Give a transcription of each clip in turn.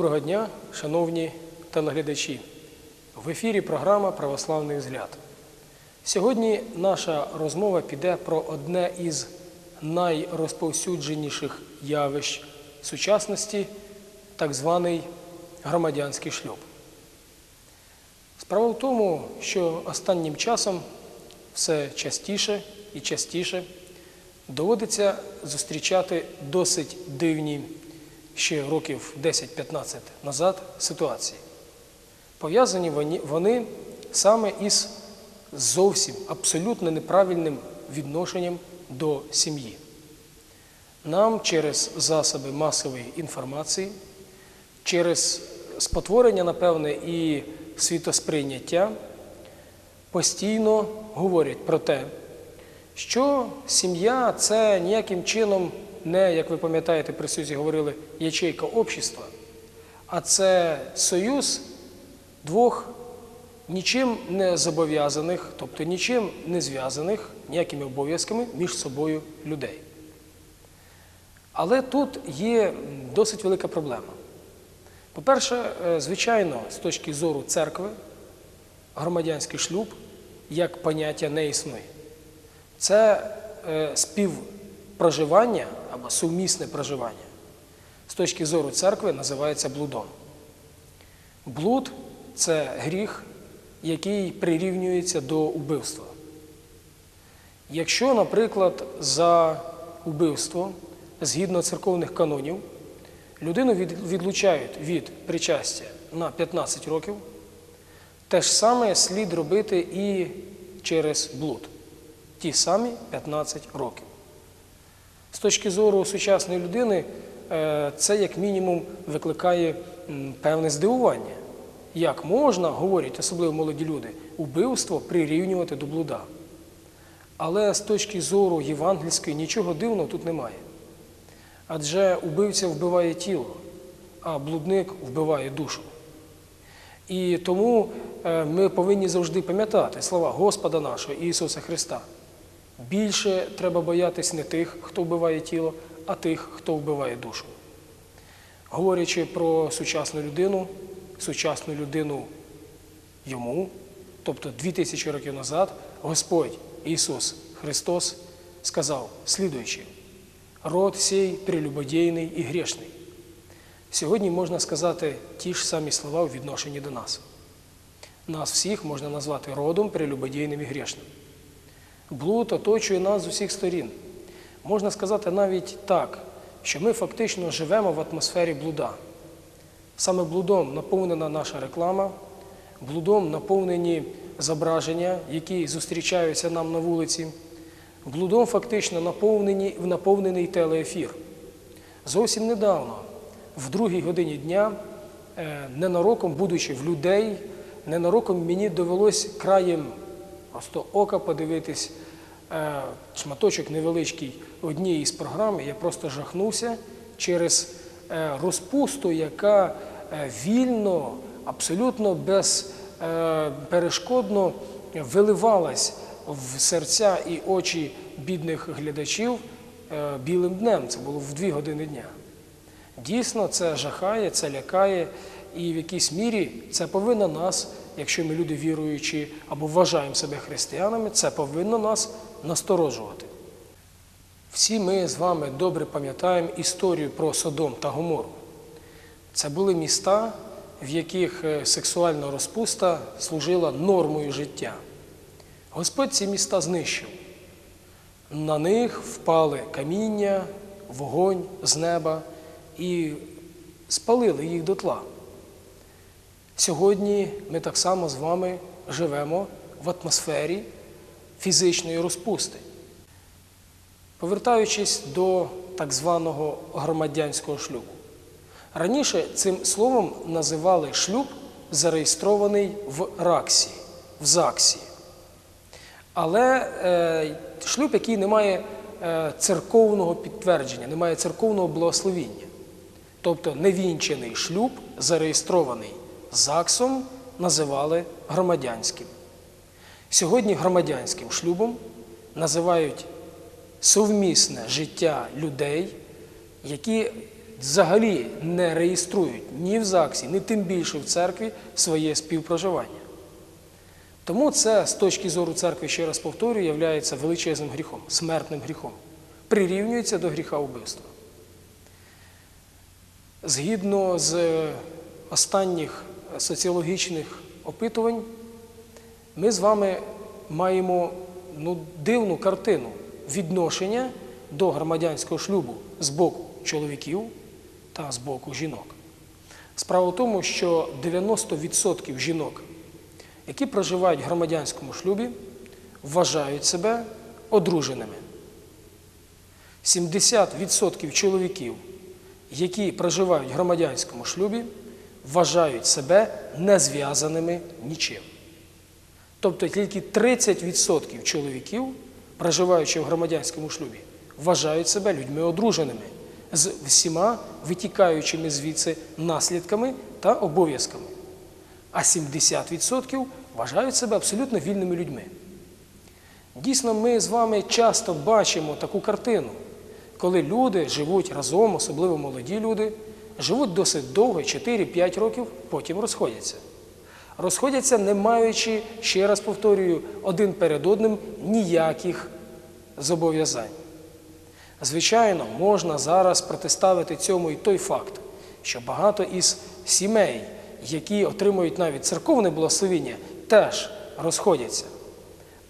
Доброго дня, шановні телеглядачі. В ефірі програма Православний взгляд. Сьогодні наша розмова піде про одне із найрозповсюдженіших явищ сучасності так званий громадянський шлюб. Справа в тому, що останнім часом все частіше і частіше доводиться зустрічати досить дивні ще років 10-15 назад ситуації. Пов'язані вони, саме із зовсім абсолютно неправильним відношенням до сім'ї. Нам через засоби масової інформації, через спотворення, напевне, і світосприйняття постійно говорять про те, що сім'я це ніяким чином не, як ви пам'ятаєте, при Союзі говорили, ячейка общества, а це союз двох нічим не зобов'язаних, тобто нічим не зв'язаних ніякими обов'язками між собою людей. Але тут є досить велика проблема. По-перше, е, звичайно, з точки зору церкви, громадянський шлюб як поняття не існує. Це е, співпроживання або сумісне проживання з точки зору церкви називається блудом. Блуд це гріх, який прирівнюється до убивства. Якщо, наприклад, за убивство, згідно церковних канонів, людину відлучають від причастя на 15 років, те ж саме слід робити і через блуд. Ті самі 15 років. Точки зору сучасної людини, е, це як мінімум викликає певне здивування. Як можна, говорять, особливо молоді люди, убивство прирівнювати до блуда. Але з точки зору євангельської нічого дивного тут немає. Адже убивця вбиває тіло, а блудник вбиває душу. І тому е, ми повинні завжди пам'ятати слова Господа нашого Ісуса Христа. Більше треба боятись не тих, хто вбиває тіло, а тих, хто вбиває душу. Говорячи про сучасну людину, сучасну людину йому, тобто 2000 років назад, Господь Ісус Христос сказав, слідуючи, род сей прелюбодійний і грішний. Сьогодні можна сказати ті ж самі слова у відношенні до нас. Нас всіх можна назвати родом прелюбодійним і грішним. Блуд оточує нас з усіх сторін. Можна сказати навіть так, що ми фактично живемо в атмосфері блуда. Саме блудом наповнена наша реклама, блудом наповнені зображення, які зустрічаються нам на вулиці, блудом фактично наповнені, наповнений телеефір. Зовсім недавно, в другій годині дня, е, ненароком, будучи в людей, ненароком мені довелось краєм просто ока подивитись е, шматочок невеличкий однієї з програм. Я просто жахнувся через е, розпусту, яка е, вільно, абсолютно безперешкодно виливалась в серця і очі бідних глядачів е, білим днем. Це було в дві години дня. Дійсно, це жахає, це лякає, і в якійсь мірі це повинно нас, якщо ми люди віруючі або вважаємо себе християнами, це повинно нас насторожувати. Всі ми з вами добре пам'ятаємо історію про Содом та Гомору. Це були міста, в яких е, сексуальна розпуста служила нормою життя. Господь ці міста знищив. На них впали каміння, вогонь з неба і спалили їх дотла. Сьогодні ми так само з вами живемо в атмосфері фізичної розпусти. Повертаючись до так званого громадянського шлюбу. Раніше цим словом називали шлюб, зареєстрований в РАКСі, в ЗАГСі. Але е, шлюб, який не має е, церковного підтвердження, не має церковного благословіння. Тобто невінчений шлюб, зареєстрований ЗАГСом, називали громадянським. Сьогодні громадянським шлюбом називають совмісне життя людей, які взагалі не реєструють ні в ЗАГСі, ні тим більше в церкві своє співпроживання. Тому це з точки зору церкви, ще раз повторюю, є величезним гріхом, смертним гріхом. Прирівнюється до гріха вбивства. Згідно з останніх соціологічних опитувань, ми з вами маємо ну, дивну картину відношення до громадянського шлюбу з боку чоловіків та з боку жінок. Справа в тому, що 90% жінок, які проживають в громадянському шлюбі, вважають себе одруженими. 70% чоловіків, які проживають в громадянському шлюбі, вважають себе незв'язаними нічим. Тобто тільки 30% чоловіків, проживаючи в громадянському шлюбі, вважають себе людьми одруженими з всіма витікаючими звідси наслідками та обов'язками. А 70% вважають себе абсолютно вільними людьми. Дійсно, ми з вами часто бачимо таку картину, коли люди живуть разом, особливо молоді люди, живуть досить довго, 4-5 років, потім розходяться. Розходяться, не маючи, ще раз повторюю, один перед одним ніяких зобов'язань. Звичайно, можна зараз протиставити цьому і той факт, що багато із сімей, які отримують навіть церковне благословіння, теж розходяться.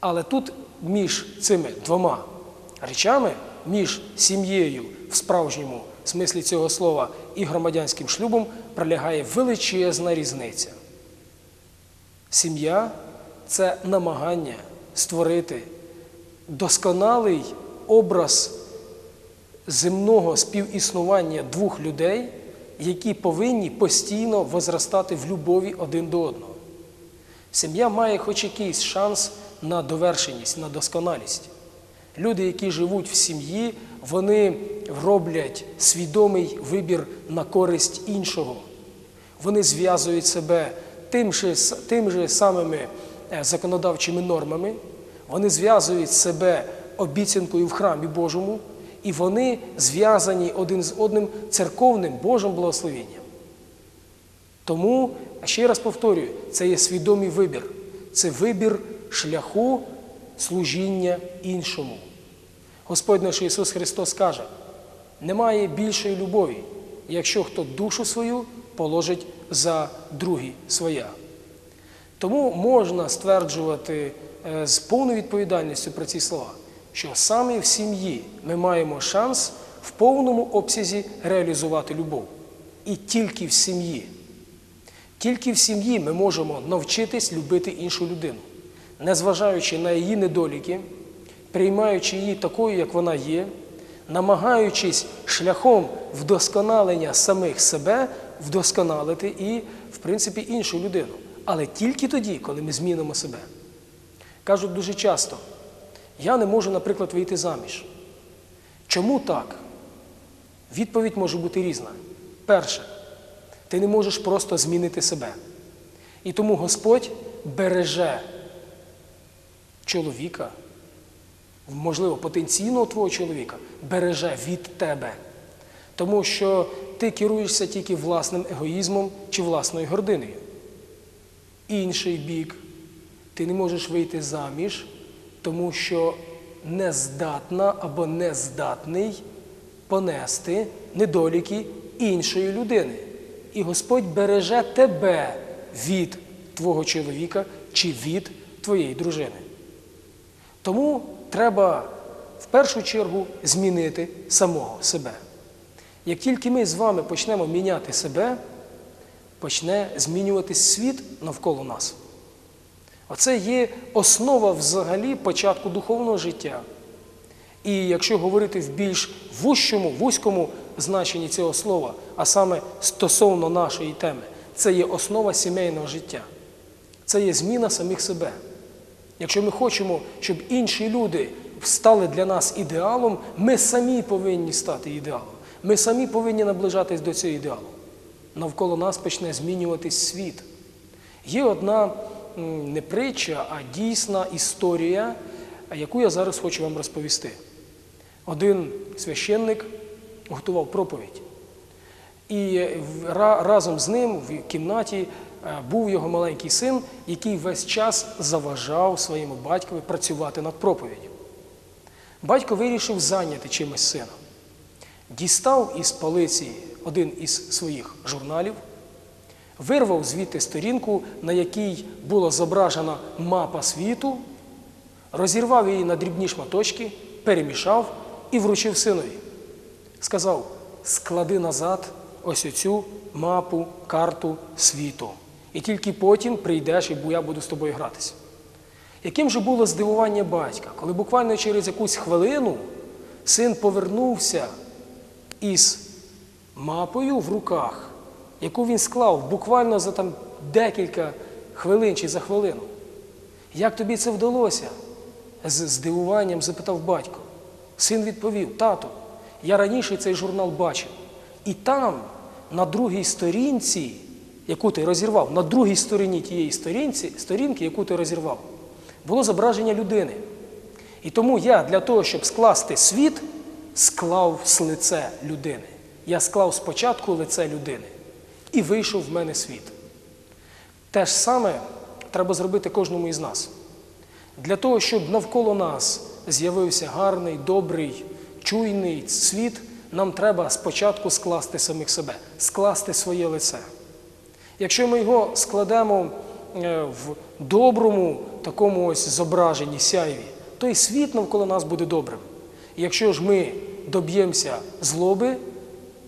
Але тут між цими двома речами, між сім'єю в справжньому смислі цього слова і громадянським шлюбом пролягає величезна різниця. Сім'я це намагання створити досконалий образ земного співіснування двох людей, які повинні постійно возростати в любові один до одного. Сім'я має хоч якийсь шанс на довершеність, на досконалість. Люди, які живуть в сім'ї, вони роблять свідомий вибір на користь іншого. Вони зв'язують себе тим же, тим же самими е, законодавчими нормами, вони зв'язують себе обіцянкою в храмі Божому, і вони зв'язані один з одним церковним Божим благословенням. Тому, ще раз повторюю, це є свідомий вибір, це вибір шляху служіння іншому. Господь наш Ісус Христос каже, немає більшої любові, якщо хто душу свою положить за другі своя. Тому можна стверджувати е, з повною відповідальністю про ці слова, що саме в сім'ї ми маємо шанс в повному обсязі реалізувати любов. І тільки в сім'ї. Тільки в сім'ї ми можемо навчитись любити іншу людину, незважаючи на її недоліки, приймаючи її такою, як вона є, намагаючись шляхом вдосконалення самих себе вдосконалити і, в принципі, іншу людину. Але тільки тоді, коли ми змінимо себе. Кажуть дуже часто, я не можу, наприклад, вийти заміж. Чому так? Відповідь може бути різна. Перше, ти не можеш просто змінити себе. І тому Господь береже чоловіка, можливо, потенційного твого чоловіка, береже від тебе. Тому що ти керуєшся тільки власним егоїзмом чи власною гординою. Інший бік, ти не можеш вийти заміж, тому що нездатна або нездатний понести недоліки іншої людини. І Господь береже тебе від твого чоловіка чи від твоєї дружини. Тому треба в першу чергу змінити самого себе. Як тільки ми з вами почнемо міняти себе, почне змінюватись світ навколо нас. Оце є основа взагалі початку духовного життя. І якщо говорити в більш вущому, вузькому значенні цього слова, а саме стосовно нашої теми, це є основа сімейного життя. Це є зміна самих себе. Якщо ми хочемо, щоб інші люди стали для нас ідеалом, ми самі повинні стати ідеалом. Ми самі повинні наближатись до цього ідеалу. Навколо нас почне змінюватись світ. Є одна не притча, а дійсна історія, яку я зараз хочу вам розповісти. Один священник готував проповідь. І разом з ним в кімнаті був його маленький син, який весь час заважав своєму батькові працювати над проповіддю. Батько вирішив зайняти чимось сина. Дістав із полиці один із своїх журналів, вирвав звідти сторінку, на якій була зображена мапа світу, розірвав її на дрібні шматочки, перемішав і вручив синові. Сказав: склади назад ось оцю мапу, карту світу. І тільки потім прийдеш, і я буду з тобою гратися. Яким же було здивування батька, коли буквально через якусь хвилину син повернувся із мапою в руках, яку він склав буквально за там декілька хвилин чи за хвилину. Як тобі це вдалося? З здивуванням запитав батько. Син відповів: Тату, я раніше цей журнал бачив. І там, на другій сторінці, яку ти розірвав, на другій стороні тієї сторінці, сторінки, яку ти розірвав, було зображення людини. І тому я для того, щоб скласти світ, склав з лице людини. Я склав спочатку лице людини і вийшов в мене світ. Те ж саме треба зробити кожному із нас. Для того, щоб навколо нас з'явився гарний, добрий, чуйний світ, нам треба спочатку скласти самих себе, скласти своє лице. Якщо ми його складемо е, в доброму такому ось зображенні сяйві, то і світ навколо нас буде добрим. Якщо ж ми доб'ємося злоби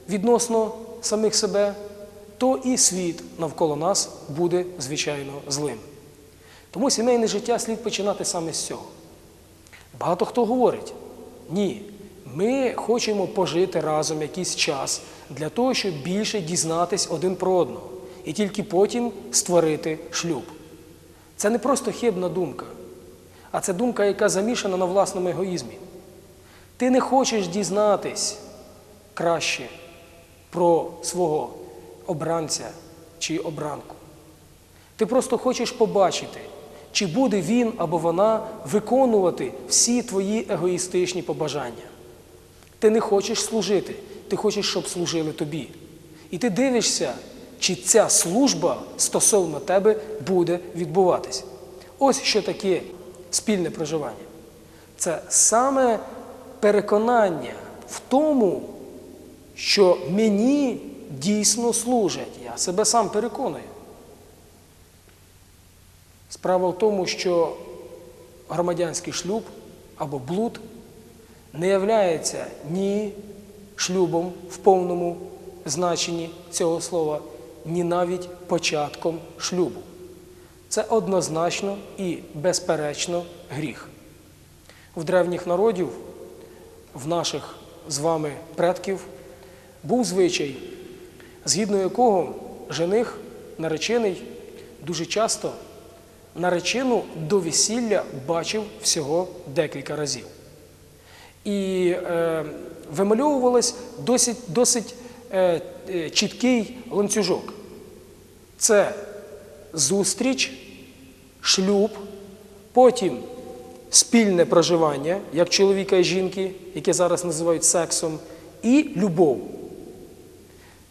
відносно самих себе, то і світ навколо нас буде, звичайно, злим. Тому сімейне життя слід починати саме з цього. Багато хто говорить, ні, ми хочемо пожити разом якийсь час для того, щоб більше дізнатись один про одного і тільки потім створити шлюб. Це не просто хибна думка, а це думка, яка замішана на власному егоїзмі. Ти не хочеш дізнатись краще про свого обранця чи обранку. Ти просто хочеш побачити, чи буде він або вона виконувати всі твої егоїстичні побажання. Ти не хочеш служити, ти хочеш, щоб служили тобі. І ти дивишся, чи ця служба стосовно тебе буде відбуватися. Ось що таке спільне проживання. Це саме переконання в тому, що мені дійсно служать. Я себе сам переконую. Справа в тому, що громадянський шлюб або блуд не являється ні шлюбом в повному значенні цього слова, ні навіть початком шлюбу. Це однозначно і безперечно гріх. В древніх народів, в наших з вами предків, був звичай, згідно якого жених, наречений, дуже часто наречену до весілля бачив всього декілька разів. І е, вимальовувалось досить, досить чіткий ланцюжок. Це зустріч, шлюб, потім спільне проживання, як чоловіка і жінки, яке зараз називають сексом, і любов.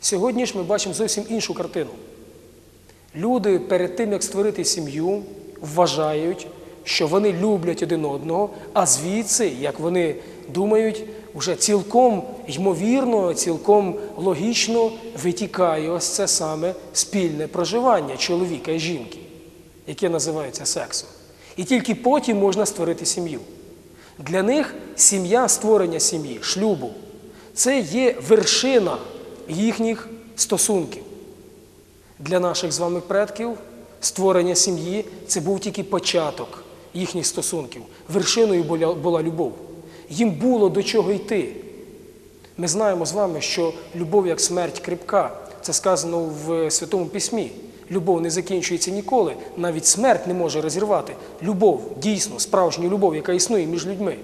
Сьогодні ж ми бачимо зовсім іншу картину. Люди перед тим, як створити сім'ю, вважають, що вони люблять один одного, а звідси, як вони думають, вже цілком ймовірно, цілком логічно витікає ось це саме спільне проживання чоловіка і жінки, яке називається сексом. І тільки потім можна створити сім'ю. Для них сім'я, створення сім'ї, шлюбу це є вершина їхніх стосунків. Для наших з вами предків створення сім'ї це був тільки початок їхніх стосунків. Вершиною була, любов. Їм було до чого йти. Ми знаємо з вами, що любов як смерть кріпка. Це сказано в Святому Письмі. Любов не закінчується ніколи, навіть смерть не може розірвати. Любов, дійсно, справжню любов, яка існує між людьми.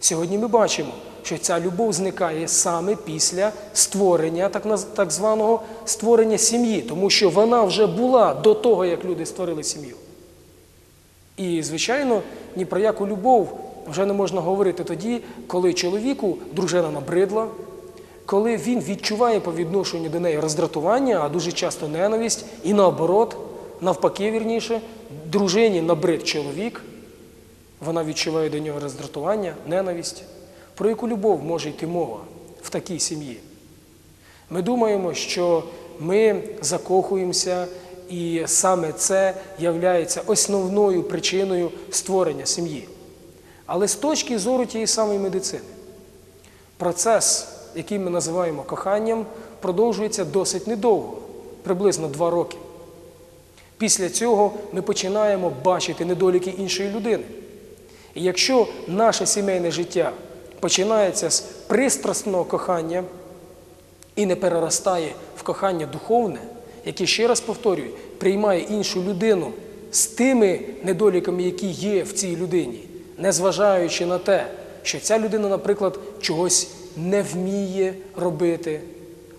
Сьогодні ми бачимо, що ця любов зникає саме після створення, так, так званого створення сім'ї, тому що вона вже була до того, як люди створили сім'ю. І, звичайно, ні про яку любов вже не можна говорити тоді, коли чоловіку дружина набридла, коли він відчуває по відношенню до неї роздратування, а дуже часто ненависть, і наоборот, навпаки, вірніше, дружині набрид чоловік, вона відчуває до нього роздратування, ненависть. Про яку любов може йти мова в такій сім'ї? Ми думаємо, що ми закохуємося, і саме це є основною причиною створення сім'ї. Але з точки зору тієї самої медицини, процес, який ми називаємо коханням, продовжується досить недовго, приблизно два роки. Після цього ми починаємо бачити недоліки іншої людини. І якщо наше сімейне життя починається з пристрасного кохання і не переростає в кохання духовне, яке, ще раз повторюю, приймає іншу людину з тими недоліками, які є в цій людині, незважаючи на те, що ця людина, наприклад, чогось не вміє робити,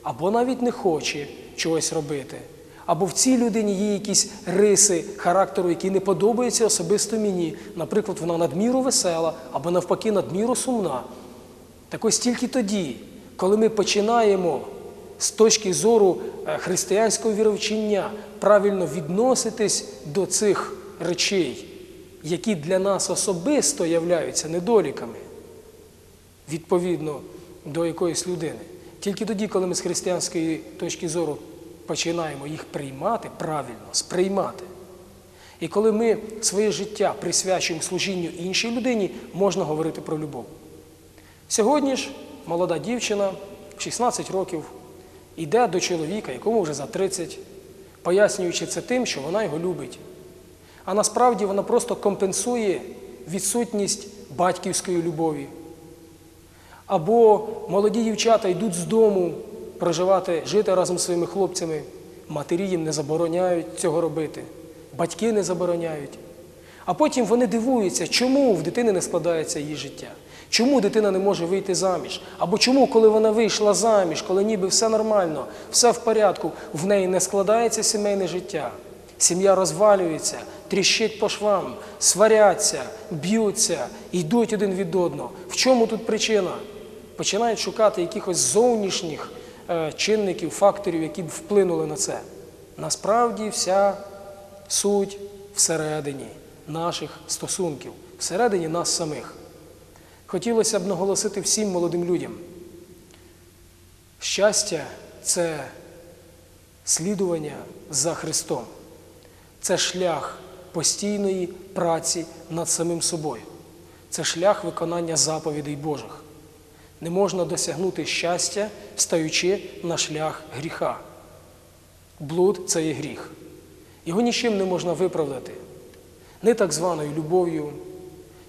або навіть не хоче чогось робити, або в цій людині є якісь риси характеру, які не подобаються особисто мені. Наприклад, вона надміру весела, або навпаки, надміру сумна. Так ось тільки тоді, коли ми починаємо з точки зору е, християнського віровчення правильно відноситись до цих речей, які для нас особисто являються недоліками, відповідно до якоїсь людини. Тільки тоді, коли ми з християнської точки зору починаємо їх приймати правильно, сприймати. І коли ми своє життя присвячуємо служінню іншій людині, можна говорити про любов. Сьогодні ж молода дівчина 16 років йде до чоловіка, якому вже за 30, пояснюючи це тим, що вона його любить. А насправді вона просто компенсує відсутність батьківської любові. Або молоді дівчата йдуть з дому проживати, жити разом зі своїми хлопцями. Матері їм не забороняють цього робити, батьки не забороняють. А потім вони дивуються, чому в дитини не складається її життя. Чому дитина не може вийти заміж? Або чому, коли вона вийшла заміж, коли ніби все нормально, все в порядку, в неї не складається сімейне життя? Сім'я розвалюється, тріщить по швам, сваряться, б'ються, йдуть один від одного. В чому тут причина? Починають шукати якихось зовнішніх е, чинників, факторів, які б вплинули на це. Насправді вся суть всередині наших стосунків, всередині нас самих. Хотілося б наголосити всім молодим людям. Щастя це слідування за Христом, це шлях постійної праці над самим собою, це шлях виконання заповідей Божих. Не можна досягнути щастя, стаючи на шлях гріха. Блуд це є гріх. Його нічим не можна виправдати, ні так званою любов'ю,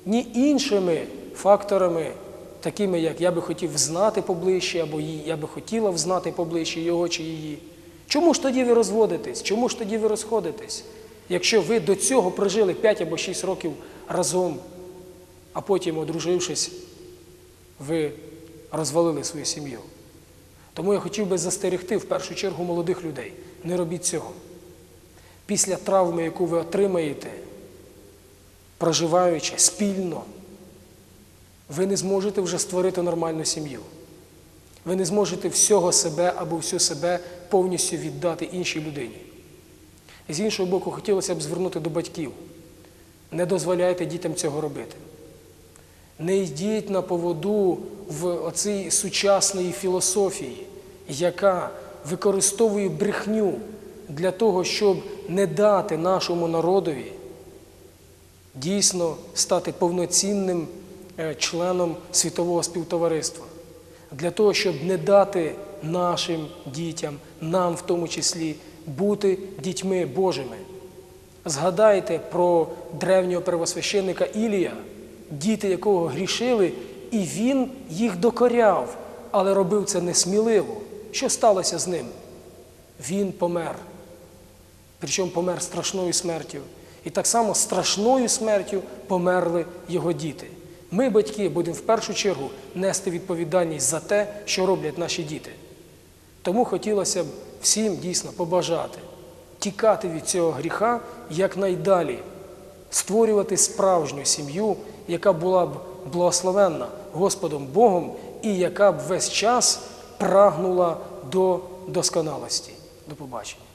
ні іншими факторами, такими, як я би хотів знати поближче, або її, я би хотіла взнати поближче його чи її. Чому ж тоді ви розводитесь? Чому ж тоді ви розходитесь? Якщо ви до цього прожили 5 або 6 років разом, а потім, одружившись, ви розвалили свою сім'ю. Тому я хотів би застерегти в першу чергу молодих людей. Не робіть цього. Після травми, яку ви отримаєте, проживаючи спільно, ви не зможете вже створити нормальну сім'ю. Ви не зможете всього себе або всю себе повністю віддати іншій людині. І з іншого боку, хотілося б звернути до батьків. Не дозволяйте дітям цього робити. Не йдіть на поводу в оцій сучасної філософії, яка використовує брехню для того, щоб не дати нашому народові дійсно стати повноцінним е, членом світового співтовариства, для того, щоб не дати нашим дітям, нам в тому числі, бути дітьми Божими. Згадайте про древнього первосвященника Ілія, діти якого грішили, і він їх докоряв, але робив це несміливо. Що сталося з ним? Він помер. Причому помер страшною смертю. І так само страшною смертю померли його діти. Ми, батьки, будемо в першу чергу нести відповідальність за те, що роблять наші діти. Тому хотілося б всім дійсно побажати тікати від цього гріха якнайдалі, створювати справжню сім'ю, яка була б благословенна Господом Богом і яка б весь час прагнула до досконалості. До побачення.